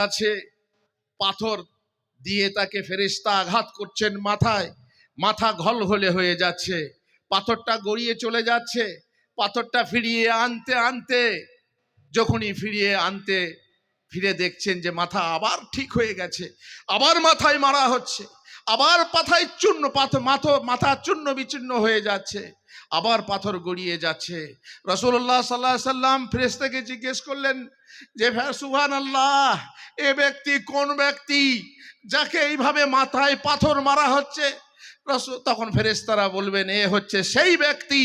আছে, পাথর দিয়ে তাকে ফেরিস্তা আঘাত করছেন মাথায়। মাথা ঘল হলে হয়ে যাচ্ছে। পাথরটা গড়িয়ে চলে যাচ্ছে। পাথরটা ফিরিয়ে আনতে আনতে, যখনই ফিরিয়ে আনতে, ফিরে দেখছেন যে মাথা আবার ঠিক হয়ে গেছে। আবার মাথায় মারা হচ্ছে। আবার পাথায় চূর্ণ মাথা মাথা চূর্ণ বিচূর্ণ হয়ে যাচ্ছে, আবার পাথর গড়িয়ে যাচ্ছে। রসুল্লাহ সাল্লাহ সাল্লাম ফেরেস্তাকে জিজ্ঞেস করলেন, যে সুহান আল্লাহ এ ব্যক্তি কোন ব্যক্তি যাকে এইভাবে মাথায় পাথর মারা হচ্ছে? তখন ফেরেস্তারা বলবেন, এ হচ্ছে সেই ব্যক্তি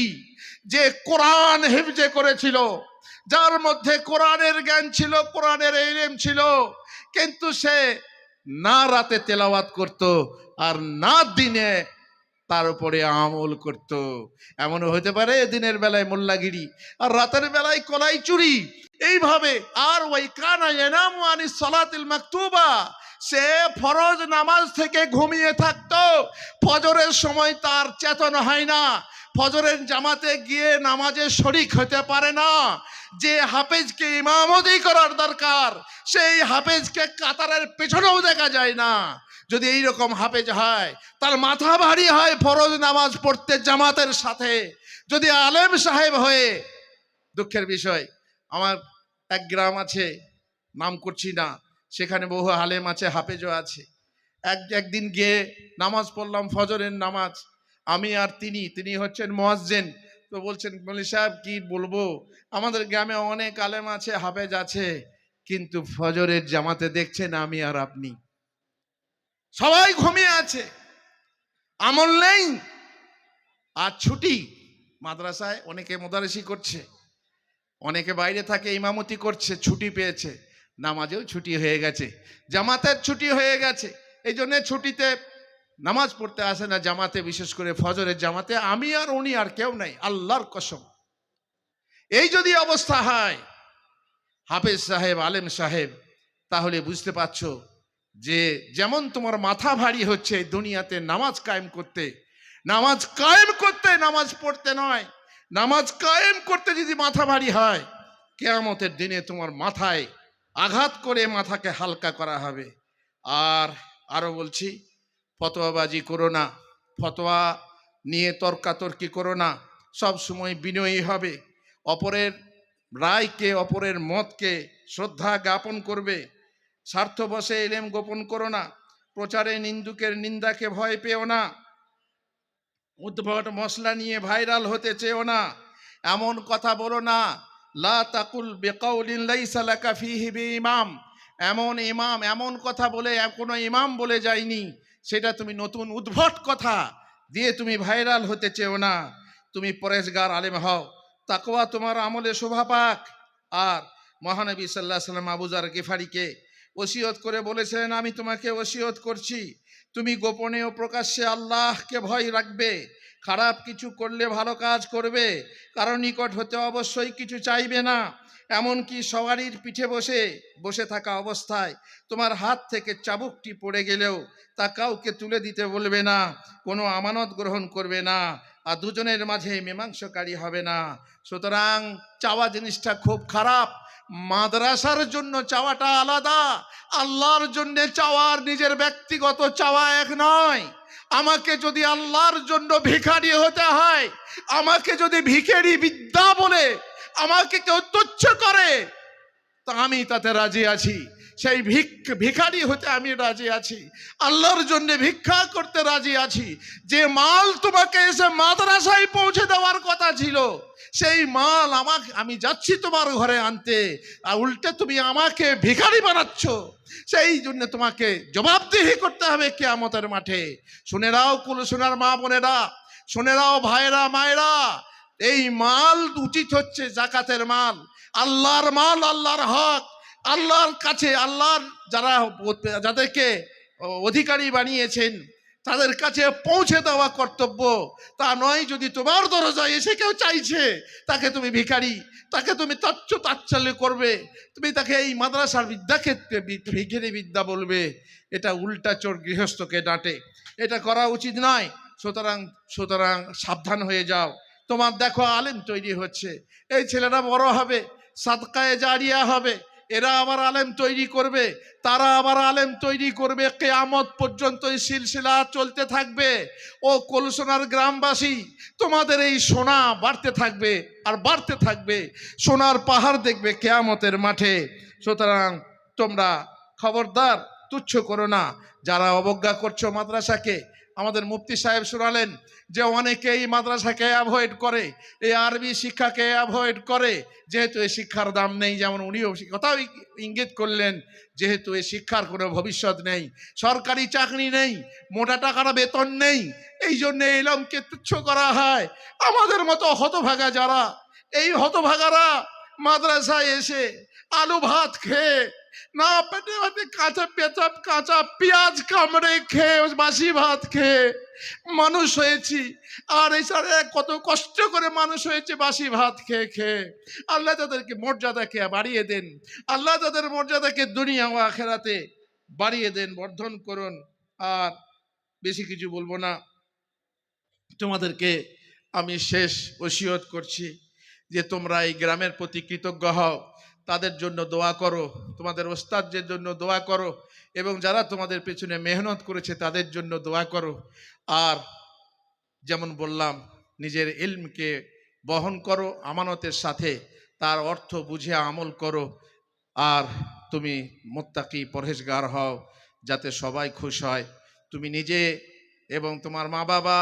যে কোরআন হেফজে করেছিল, যার মধ্যে কোরআনের জ্ঞান ছিল, কোরআনের এলেম ছিল, কিন্তু সে না রাতে তেলাওয়াত করত আর না দিনে তার উপরে আমল করত। এমনও হতে পারে দিনের বেলায় মোল্লাগিরি, আর রাতের বেলায় কলাই চুরি এইভাবে আর ওই কানা সলাতিল মাকতুবা, সে ফরজ নামাজ থেকে ঘুমিয়ে থাকতো। ফজরের সময় তার চেতন হয় না ফজরের জামাতে গিয়ে নামাজে শরিক হতে পারে না। যে হাফেজকে ইমামতি করার দরকার, সেই হাফেজকে কাতারের পেছনেও দেখা যায় না। যদি এই রকম হাফেজ হয়, তার মাথা ভারী হয় ফরজ নামাজ পড়তে জামাতের সাথে। যদি আলেম সাহেব হয়ে, দুঃখের বিষয়, আমার এক গ্রাম আছে, নাম করছি না, সেখানে বহু আলেম আছে, হাফেজও আছে। এক, একদিন গিয়ে নামাজ পড়লাম ফজরের নামাজ আমি আর তিনি তিনি হচ্ছেন মোয়াজ্জেন। তো বলছেন মলি সাহেব, কি বলব? আমাদের গ্রামে অনেক আলেম আছে, হাফেজ আছে, কিন্তু ফজরের জামাতে দেখছেন আমি আর আপনি। সবাই ঘুমিয়ে আছে, আমল নেই আর ছুটি, মাদ্রাসায় অনেকে মোদারেসি করছে, অনেকে বাইরে থাকে, ইমামতি করছে, ছুটি পেয়েছে, নামাজেও ছুটি হয়ে গেছে, জামাতের ছুটি হয়ে গেছে এই জন্যে ছুটিতে নামাজ পড়তে আসে না জামাতে, বিশেষ করে ফজরের জামাতে, আমি আর উনি আর কেউ নাই, আল্লাহর কসম। এই যদি অবস্থা হয়, হাফেজ সাহেব, আলেম সাহেব, তাহলে বুঝতে পারছ যে যেমন তোমার মাথা ভারী হচ্ছে দুনিয়াতে নামাজ কায়েম করতে, নামাজ কায়েম করতে নামাজ পড়তে নয়, নামাজ কায়েম করতে যদি মাথা ভারী হয়, কেয়ামতের দিনে তোমার মাথায় আঘাত করে মাথাকে হালকা করা হবে। আর আরও বলছি ফতোয়াবাজি করো না। ফতোয়া নিয়ে তর্কাতর্কি করো না। সব সময় বিনয়ী হবে। অপরের রায়কে, অপরের মতকে শ্রদ্ধা জ্ঞাপন করবে। স্বার্থ বসে এলেম গোপন করো না। প্রচারে নিন্দুকের নিন্দাকে ভয় পেও না। উদ্ভট মশলা নিয়ে ভাইরাল হতে চেও না। এমন কথা বলো না। লা তাকুল বেকাউলিন লাইসা লাকা ফিহি ইমাম এমন ইমাম, এমন কথা বলে কোনো ইমাম বলে যায়নি। সেটা তুমি নতুন উদ্ভট কথা দিয়ে তুমি ভাইরাল হতে চেও না। তুমি পরেশগার আলেম হও। তাকোয়া তোমার আমলে শোভা পাক। আর মহানবী সাল্লাহ সাল্লাম আবুজার গেফারিকে ওসিয়ত করে বলেছেন, আমি তোমাকে ওসিয়ত করছি। তুমি গোপনে ও প্রকাশ্যে আল্লাহকে ভয় রাখবে। খারাপ কিছু করলে ভালো কাজ করবে কারণ নিকট হতে অবশ্যই কিছু চাইবে না। এমনকি সওয়ারির পিঠে বসে বসে থাকা অবস্থায় তোমার হাত থেকে চাবুকটি পড়ে গেলেও তা কাউকে তুলে দিতে বলবে না, কোনো আমানত গ্রহণ করবে না, আর দুজনের মাঝে মীমাংসকারী হবে না। সুতরাং চাওয়া জিনিসটা খুব খারাপ। মাদ্রাসার জন্য চাওয়াটা আলাদা, আল্লাহর জন্য চাওয়ার নিজের ব্যক্তিগত চাওয়া এক নয়। আমাকে যদি আল্লাহর জন্য ভিখারি হতে হয়, আমাকে যদি ভিখারি বিদ্যা বলে, আমাকে কেউ তুচ্ছ করে, তা আমি তাতে রাজি আছি। সেই ভিক ভিখারি হতে আমি রাজি আছি। আল্লাহর জন্য ভিক্ষা করতে রাজি আছি। যে মাল তোমাকে এসে মাদ্রাসায় পৌঁছে দেওয়ার কথা ছিল, সেই মাল আমাকে, আমি যাচ্ছি তোমার ঘরে আনতে, আর উল্টে তুমি আমাকে ভিখারি বানাচ্ছ। সেই জন্য তোমাকে জবাবদিহি করতে হবে কেয়ামতের মাঠে। শুনে রাও কুল সোনার মা বোনেরা, শুনে রাও ভাইরা মায়েরা, এই মাল উচিত হচ্ছে জাকাতের মাল। আল্লাহর মাল, আল্লাহর হক। আল্লাহর কাছে, আল্লাহর যারা যাদেরকে অধিকারী বানিয়েছেন, তাদের কাছে পৌঁছে দেওয়া কর্তব্য। তা নয় যদি তোমার দরজায় এসে কেউ চাইছে, তাকে তুমি ভিখারি, তাকে তুমি তাচ্ছ তাচ্ছল্য করবে, তুমি তাকে এই মাদ্রাসার বিদ্যাক্ষেত্রে ভিখারি বিদ্যা বলবে। এটা উল্টা চোর গৃহস্থকে ডাঁটে। এটা করা উচিত নয়। সুতরাং সুতরাং সাবধান হয়ে যাও। তোমার দেখো আলেম তৈরি হচ্ছে। এই ছেলেটা বড় হবে, সাদকায়ে জারিয়া হবে। এরা আবার আলেম তৈরি করবে, তারা আবার আলেম তৈরি করবে, কেয়ামত পর্যন্ত এই সিলসিলা চলতে থাকবে। ও কলসোনার গ্রামবাসী, তোমাদের এই সোনা বাড়তে থাকবে আর বাড়তে থাকবে, সোনার পাহাড় দেখবে কেয়ামতের মাঠে। সুতরাং তোমরা খবরদার, তুচ্ছ করো না। যারা অবজ্ঞা করছ মাদ্রাসাকে আমাদের মুফতি সাহেব শোনালেন যে অনেকে এই মাদ্রাসাকে অ্যাভয়েড করে, এই আরবি শিক্ষাকে অ্যাভয়েড করে, যেহেতু এই শিক্ষার দাম নেই, যেমন উনিও কথাও ইঙ্গিত করলেন, যেহেতু এই শিক্ষার কোনো ভবিষ্যৎ নেই, সরকারি চাকরি নেই, মোটা টাকার বেতন নেই, এই জন্য এলমকে তুচ্ছ করা হয়। আমাদের মতো হতভাগা যারা, এই হতভাগারা মাদ্রাসায় এসে আলু ভাত খেয়ে না, পেটে পেটে কাঁচা পেঁচা কাঁচা পেঁয়াজ কামড়ে খেয়ে বাসি ভাত খেয়ে মানুষ হয়েছি। আর এছাড়া কত কষ্ট করে মানুষ হয়েছে বাসি ভাত খেয়ে খেয়ে। আল্লাহ তাদেরকে মর্যাদাকে বাড়িয়ে দেন। আল্লাহ তাদের মর্যাদাকে দুনিয়া ও আখেরাতে বাড়িয়ে দেন, বর্ধন করুন। আর বেশি কিছু বলব না। তোমাদেরকে আমি শেষ ওসিয়ত করছি যে তোমরা এই গ্রামের প্রতি কৃতজ্ঞ হও। তাদের জন্য দোয়া করো, তোমাদের ওস্তাদের জন্য দোয়া করো এবং যারা তোমাদের পেছনে মেহনত করেছে তাদের জন্য দোয়া করো। আর যেমন বললাম, নিজের ইলমকে বহন করো, আমানতের সাথে তার অর্থ বুঝে আমল করো। আর তুমি মোত্তাকি পরহেজগার হও, যাতে সবাই খুশ হয়। তুমি নিজে এবং তোমার মা বাবা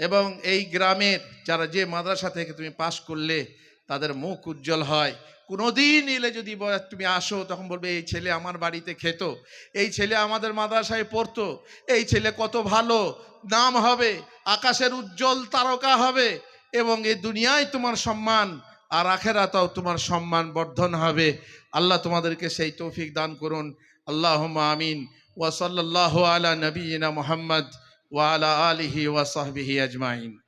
এবং এই গ্রামের যারা যে মাদ্রাসা থেকে তুমি পাশ করলে তাদের মুখ উজ্জ্বল হয়। কোনোদিন এলে যদি তুমি আসো। তখন বলবে, এই ছেলে আমার বাড়িতে খেত। এই ছেলে আমাদের মাদ্রাসায় পড়তো। এই ছেলে কত ভালো। নাম হবে আকাশের উজ্জ্বল তারকা হবে এবং এই দুনিয়ায় তোমার সম্মান আর আখেরাতাও তোমার সম্মান বর্ধন হবে। আল্লাহ তোমাদেরকে সেই তৌফিক দান করুন। আল্লাহ আমিন। ওয়াসাল্লাহ আলা নবীনা মোহাম্মদ ওয়ালা আলিহি ওয়াসাহবিহি আজমাইন।